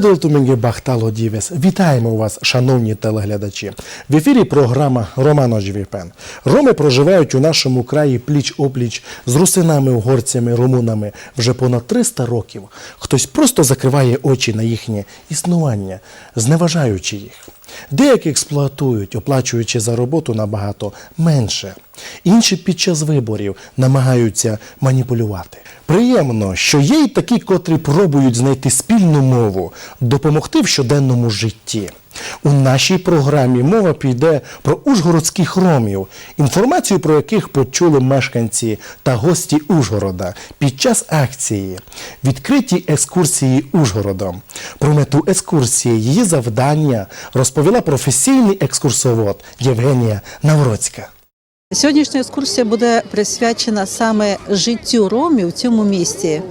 Белодолтумінгі Бахтало Дівес. Вітаємо вас, шановні телеглядачі. В ефірі програма Романо Жвіпен. Роми проживають у нашому краї пліч-опліч з русинами, угорцями, румунами вже понад 300 років. Хтось просто закриває очі на їхнє існування, зневажаючи їх. Деякі експлуатують, оплачуючи за роботу набагато менше. Інші під час виборів намагаються маніпулювати. Приємно, що є й такі, котрі пробують знайти спільну мову, допомогти в щоденному житті. У нашій програмі мова піде про ужгородських ромів, інформацію про яких почули мешканці та гості Ужгорода під час акції Відкриті екскурсії Ужгородом. Про мету екскурсії, її завдання розповіла професійний екскурсовод Євгенія Навроцька. Сьогоднішня екскурсія буде присвячена саме життю ромів в цьому місті,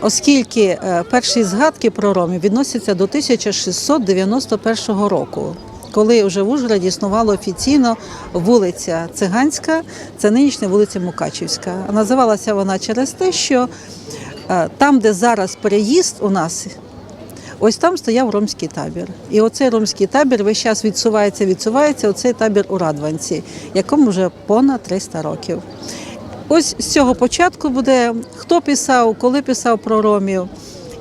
оскільки е, перші згадки про ромів відносяться до 1691 року. Коли вже в Ужгороді існувала офіційно вулиця Циганська, це нинішня вулиця Мукачівська. Називалася вона через те, що е, там, де зараз переїзд у нас, ось там стояв ромський табір. І оцей ромський табір весь час відсувається, відсувається, оцей табір у Радванці, якому вже понад 300 років. Ось з цього початку буде хто писав, коли писав про ромів,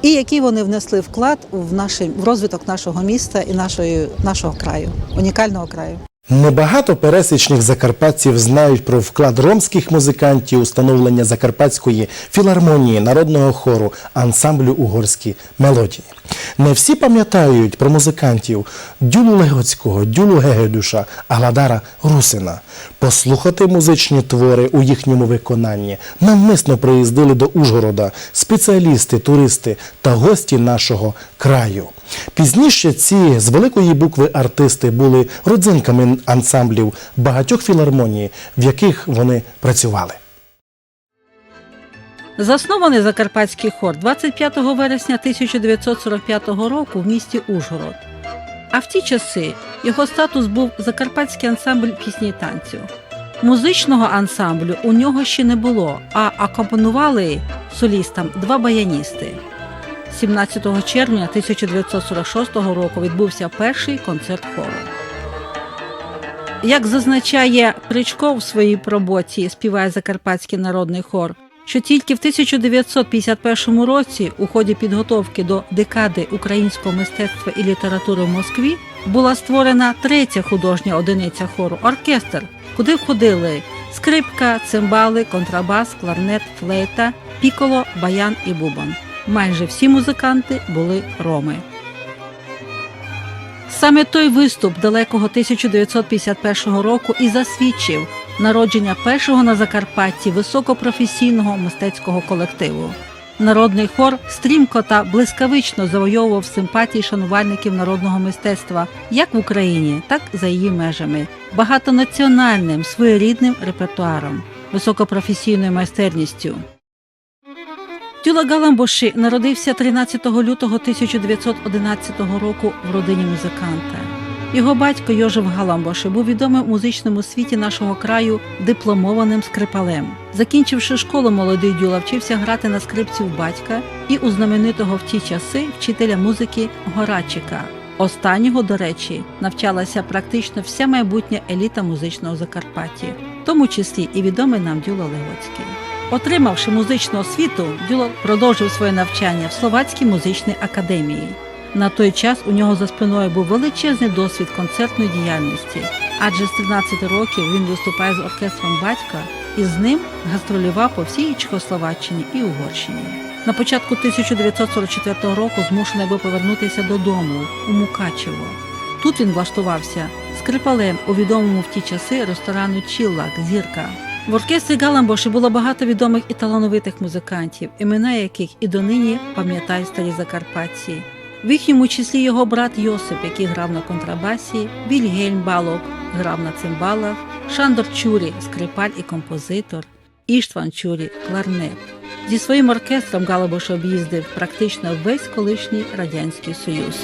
і який вони внесли вклад в, наш в розвиток нашого міста і нашої, нашого краю, унікального краю. Небагато пересічних закарпатців знають про вклад ромських музикантів у становлення Закарпатської філармонії народного хору ансамблю угорські мелодії. Не всі пам'ятають про музикантів Дюлу Легоцького, Дюлу Гегедуша, Агладара Русина. Послухати музичні твори у їхньому виконанні навмисно приїздили до Ужгорода спеціалісти, туристи та гості нашого краю. Пізніше ці з великої букви артисти були родзинками ансамблів багатьох філармоній, в яких вони працювали. Заснований Закарпатський хор 25 вересня 1945 року в місті Ужгород. А в ті часи його статус був Закарпатський ансамбль пісні й танцю. Музичного ансамблю у нього ще не було, а акомпонували солістам два баяністи. 17 червня 1946 року відбувся перший концерт хору. Як зазначає Причков в своїй роботі співає Закарпатський народний хор, що тільки в 1951 році, у ході підготовки до декади українського мистецтва і літератури в Москві, була створена третя художня одиниця хору оркестр, куди входили скрипка, цимбали, контрабас, кларнет, флейта, піколо, баян і бубон. Майже всі музиканти були роми. Саме той виступ далекого 1951 року і засвідчив народження першого на Закарпатті високопрофесійного мистецького колективу. Народний хор стрімко та блискавично завойовував симпатії шанувальників народного мистецтва як в Україні, так і за її межами, багатонаціональним своєрідним репертуаром, високопрофесійною майстерністю. Тюла Галамбоші народився 13 лютого 1911 року в родині музиканта. Його батько Йожев Галамбоши був відомим у музичному світі нашого краю дипломованим скрипалем. Закінчивши школу, молодий Дюла вчився грати на скрипці в батька і у знаменитого в ті часи вчителя музики Горачика. Останнього, до речі, навчалася практично вся майбутня еліта музичного Закарпаття, в тому числі і відомий нам Дюла Легоцький. Отримавши музичну освіту, Дюла продовжив своє навчання в Словацькій музичній академії. На той час у нього за спиною був величезний досвід концертної діяльності, адже з 13 років він виступає з оркестром батька і з ним гастролював по всій Чехословаччині і Угорщині. На початку 1944 року змушений був повернутися додому у Мукачево. Тут він влаштувався скрипалем у відомому в ті часи ресторану Чіллак Зірка. В оркестрі Галамбоші було багато відомих і талановитих музикантів, імена яких і донині пам'ятають старі закарпатці. В їхньому числі його брат Йосип, який грав на контрабасі, Вільгельм Балок грав на цимбалах, Шандор Чурі, скрипаль і композитор, Іштван Чурі, кларнет. Зі своїм оркестром Галабош об'їздив практично весь колишній радянський союз.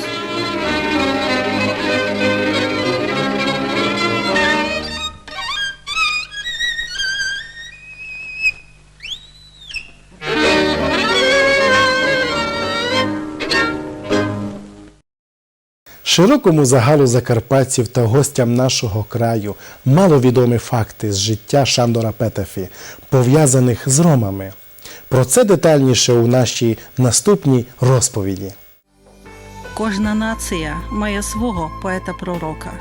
Широкому загалу закарпатців та гостям нашого краю маловідомі факти з життя Шандора Петефі, пов'язаних з ромами. Про це детальніше у нашій наступній розповіді. Кожна нація має свого поета-пророка.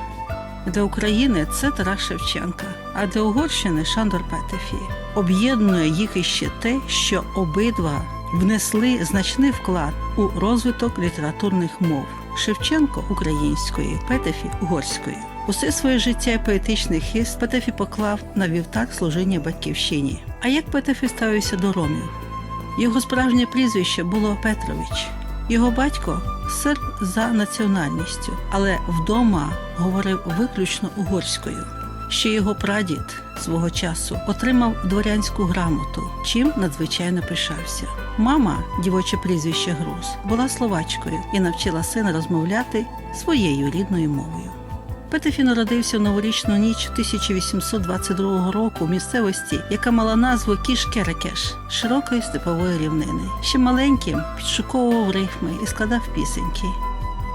Для України це Тарас Шевченка, а для Угорщини Шандор Петефі. Об'єднує їх іще те, що обидва внесли значний вклад у розвиток літературних мов. Шевченко української, Петефі угорської. Усе своє життя і поетичний хист Петефі поклав на вівтар служіння батьківщині. А як Петефі ставився до ромів? Його справжнє прізвище було Петрович. Його батько серб за національністю, але вдома говорив виключно угорською. Ще його прадід свого часу отримав дворянську грамоту, чим надзвичайно пишався. Мама, дівоче прізвище Груз, була словачкою і навчила сина розмовляти своєю рідною мовою. Петефі народився в новорічну ніч 1822 року в місцевості, яка мала назву Кіш-Керекеш широкої степової рівнини. Ще маленьким підшуковував рифми і складав пісеньки.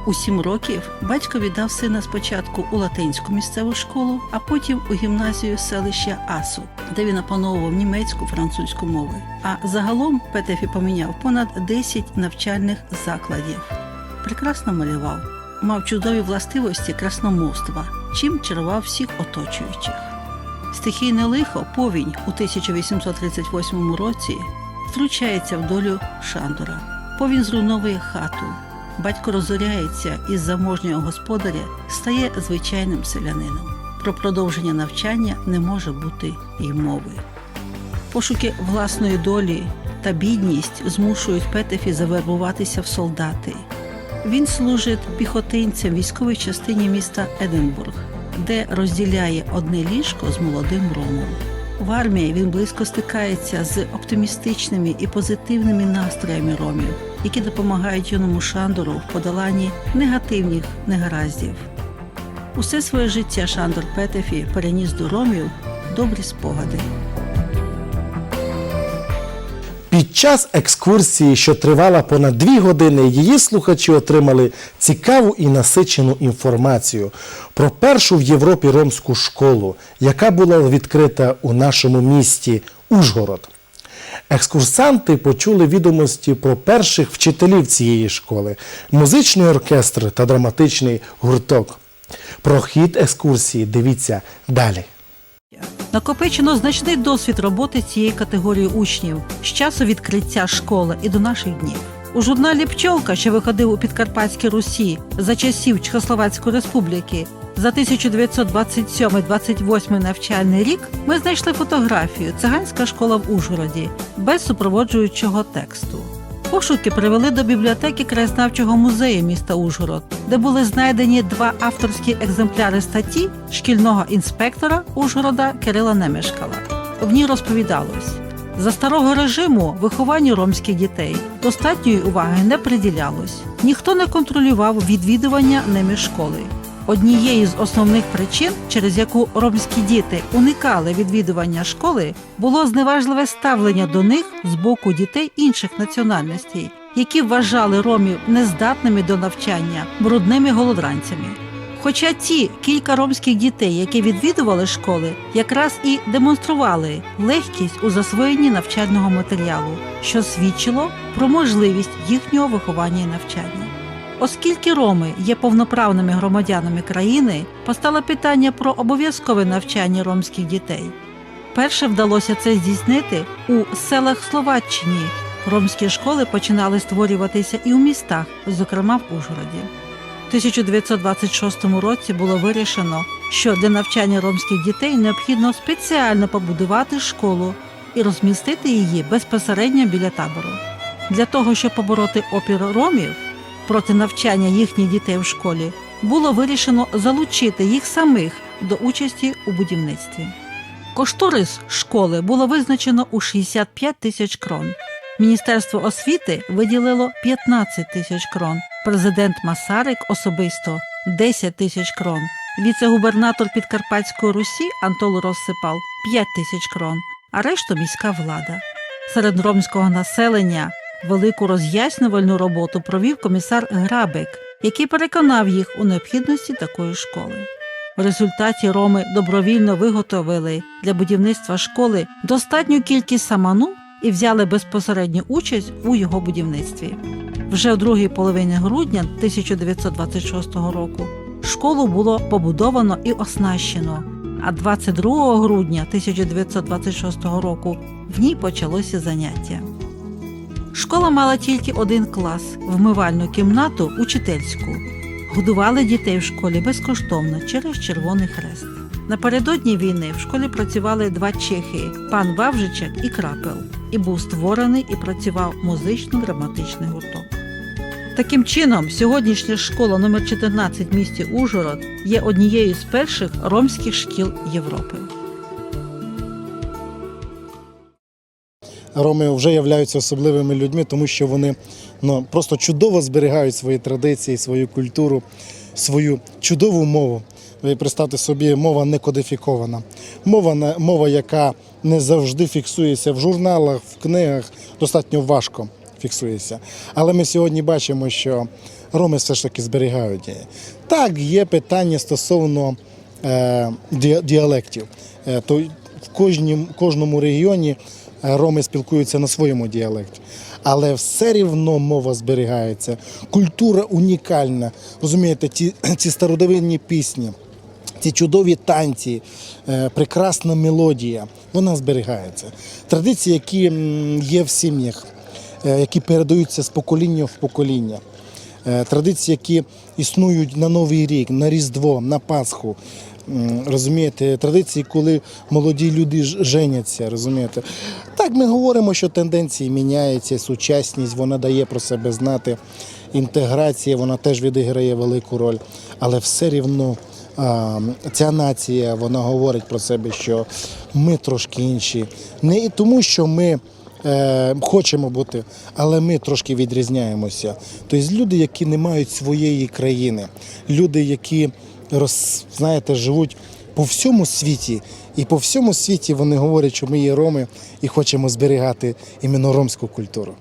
У сім років батько віддав сина спочатку у латинську місцеву школу, а потім у гімназію селища Асу, де він опановував німецьку французьку мови. А загалом Петефі поміняв понад 10 навчальних закладів. Прекрасно малював, мав чудові властивості красномовства, чим чарував всіх оточуючих. Стихійне лихо повінь у 1838 році втручається в долю Шандора. Повінь зруйновує хату. Батько розоряється із заможнього господаря, стає звичайним селянином. Про продовження навчання не може бути й мови. Пошуки власної долі та бідність змушують Петефі завербуватися в солдати. Він служить піхотинцем військовій частині міста Единбург, де розділяє одне ліжко з молодим ромом. В армії він близько стикається з оптимістичними і позитивними настроями ромів, які допомагають юному Шандору в подоланні негативних негараздів. Усе своє життя Шандор Петефі переніс до ромів добрі спогади. Під час екскурсії, що тривала понад дві години, її слухачі отримали цікаву і насичену інформацію про першу в Європі ромську школу, яка була відкрита у нашому місті Ужгород. Екскурсанти почули відомості про перших вчителів цієї школи, музичний оркестр та драматичний гурток. Про хід екскурсії дивіться далі. Накопичено значний досвід роботи цієї категорії учнів з часу відкриття школи і до наших днів. У журналі Пчолка, що виходив у Підкарпатській Русі за часів Чехословацької Республіки, за 1927-28 навчальний рік ми знайшли фотографію Циганська школа в Ужгороді без супроводжуючого тексту. Пошуки привели до бібліотеки краєзнавчого музею міста Ужгород, де були знайдені два авторські екземпляри статті шкільного інспектора Ужгорода Кирила Немешкала. В ній розповідалось: за старого режиму вихованню ромських дітей достатньої уваги не приділялось. Ніхто не контролював відвідування ними школи. Однією з основних причин, через яку ромські діти уникали відвідування школи, було зневажливе ставлення до них з боку дітей інших національностей, які вважали ромів нездатними до навчання, брудними голодранцями. Хоча ті кілька ромських дітей, які відвідували школи, якраз і демонстрували легкість у засвоєнні навчального матеріалу, що свідчило про можливість їхнього виховання і навчання. Оскільки роми є повноправними громадянами країни, постало питання про обов'язкове навчання ромських дітей. Перше вдалося це здійснити у селах Словаччині. Ромські школи починали створюватися і у містах, зокрема в Ужгороді. У 1926 році було вирішено, що для навчання ромських дітей необхідно спеціально побудувати школу і розмістити її безпосередньо біля табору. Для того, щоб побороти опір ромів проти навчання їхніх дітей в школі, було вирішено залучити їх самих до участі у будівництві. Кошторис школи було визначено у 65 тисяч крон. Міністерство освіти виділило 15 тисяч крон, президент Масарик особисто 10 тисяч крон, віце-губернатор Підкарпатської Русі Антол розсипав 5 тисяч крон, а решту міська влада. Серед ромського населення велику роз'яснювальну роботу провів комісар Грабик, який переконав їх у необхідності такої школи. В результаті роми добровільно виготовили для будівництва школи достатню кількість саману і взяли безпосередню участь у його будівництві. Вже в другій половині грудня 1926 року школу було побудовано і оснащено, а 22 грудня 1926 року в ній почалося заняття. Школа мала тільки один клас вмивальну кімнату учительську. Годували дітей в школі безкоштовно через Червоний Хрест. Напередодні війни в школі працювали два чехи пан Вавжичак і Крапел, і був створений і працював музично-драматичний гурток. Таким чином, сьогоднішня школа номер 14 в місті Ужгород є однією з перших ромських шкіл Європи. Роми вже являються особливими людьми, тому що вони ну, просто чудово зберігають свої традиції, свою культуру, свою чудову мову. Ви представте собі, мова не кодифікована. Мова, мова, яка не завжди фіксується в журналах, в книгах, достатньо важко фіксується. Але ми сьогодні бачимо, що роми все ж таки зберігають її. Так, є питання стосовно е, ді- діалектів. Е, то в кожнім, кожному регіоні е, роми спілкуються на своєму діалекті. Але все рівно мова зберігається, культура унікальна. Розумієте, ті, ці стародавинні пісні, ці чудові танці, е, прекрасна мелодія, вона зберігається. Традиції, які є в сім'ях, е, які передаються з покоління в покоління. Е, Традиції, які існують на Новий рік, на Різдво, на Пасху. Розумієте, традиції, коли молоді люди женяться, розумієте. Так, ми говоримо, що тенденції міняються, сучасність, вона дає про себе знати. Інтеграція, вона теж відіграє велику роль. Але все рівно ця нація, вона говорить про себе, що ми трошки інші. Не і тому, що ми е, хочемо бути, але ми трошки відрізняємося. Тобто люди, які не мають своєї країни, люди, які роз, знаєте, живуть по всьому світі, і по всьому світі вони говорять, що ми є роми і хочемо зберігати іменно ромську культуру.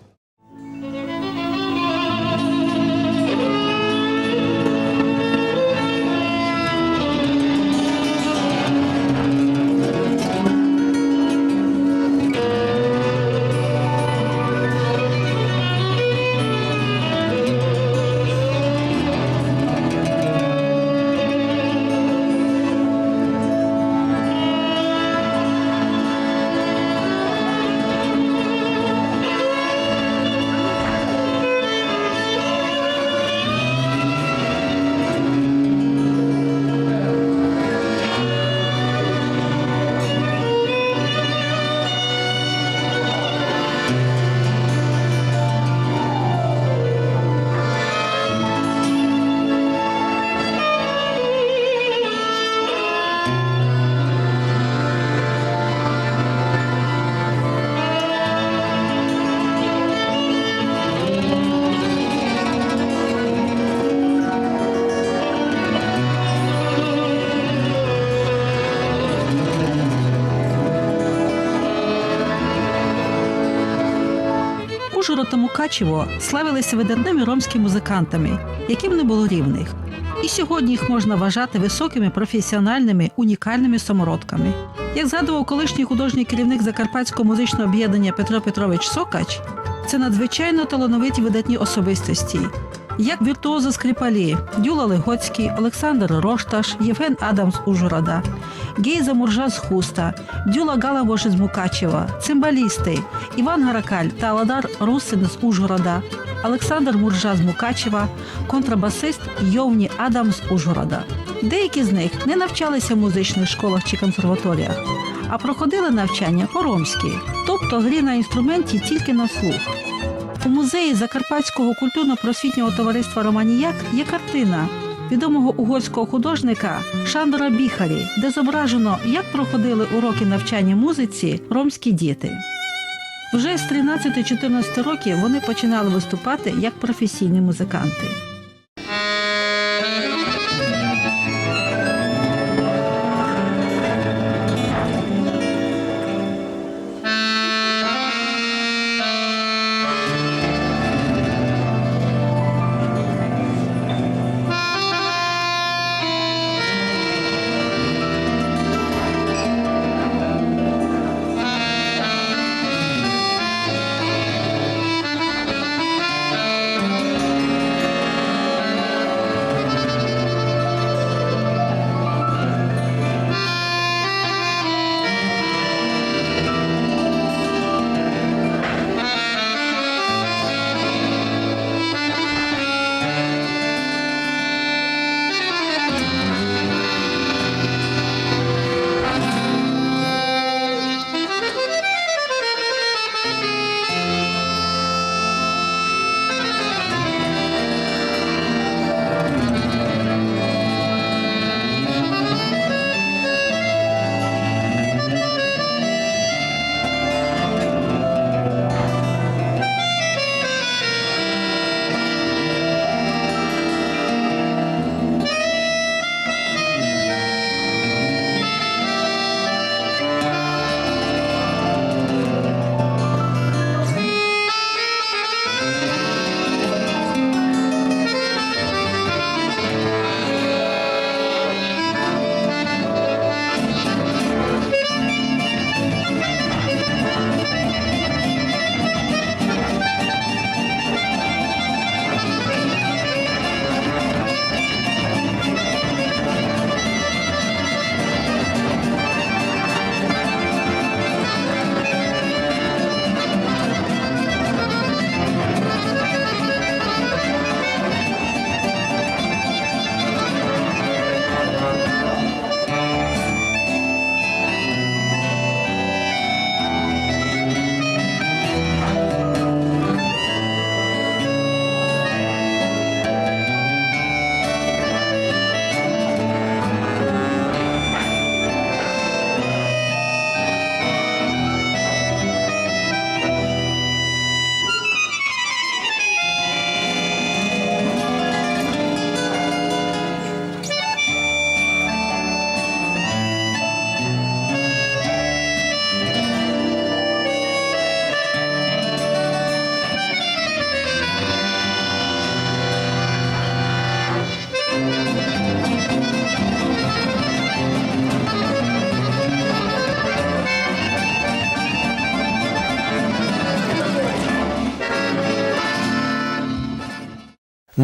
Ужгород та Мукачево славилися видатними ромськими музикантами, яким не було рівних. І сьогодні їх можна вважати високими професіональними унікальними самородками. Як згадував колишній художній керівник Закарпатського музичного об'єднання Петро Петрович Сокач, це надзвичайно талановиті видатні особистості, як віртуози скрипалі Дюла Легоцький, Олександр Рошташ, Євген Адамс Ужгорода, Гейза Муржа з Хуста, Дюла Галавош із Мукачева, цимбалісти Іван Гаракаль та Аладар Русин з Ужгорода, Олександр Муржа з Мукачева, контрабасист Йовні Адам з Ужгорода. Деякі з них не навчалися в музичних школах чи консерваторіях, а проходили навчання по-ромськи, тобто грі на інструменті тільки на слух. У музеї Закарпатського культурно-просвітнього товариства Романіяк є картина відомого угорського художника Шандора Біхарі, де зображено, як проходили уроки навчання музиці ромські діти. Вже з 13-14 років вони починали виступати як професійні музиканти.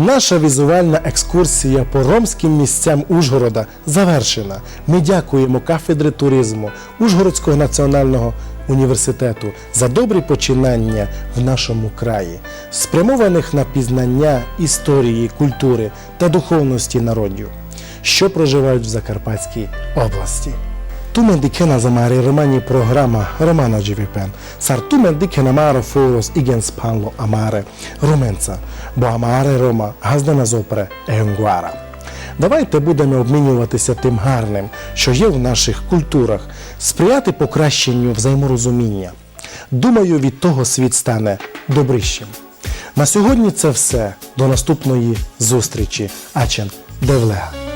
Наша візуальна екскурсія по ромським місцям Ужгорода завершена. Ми дякуємо кафедрі туризму Ужгородського національного університету за добрі починання в нашому краї, спрямованих на пізнання історії, культури та духовності народів, що проживають в Закарпатській області. Tumen dikena zamari romani programa Romano GVPN. Sar tumen dikena maro foros igen spanlo amare rumenca, бо амаре Рома газдена зопре енгуара. Давайте будемо обмінюватися тим гарним, що є в наших культурах, сприяти покращенню взаєморозуміння. Думаю, від того світ стане добрищим. На сьогодні це все. До наступної зустрічі. Ачен Девлега.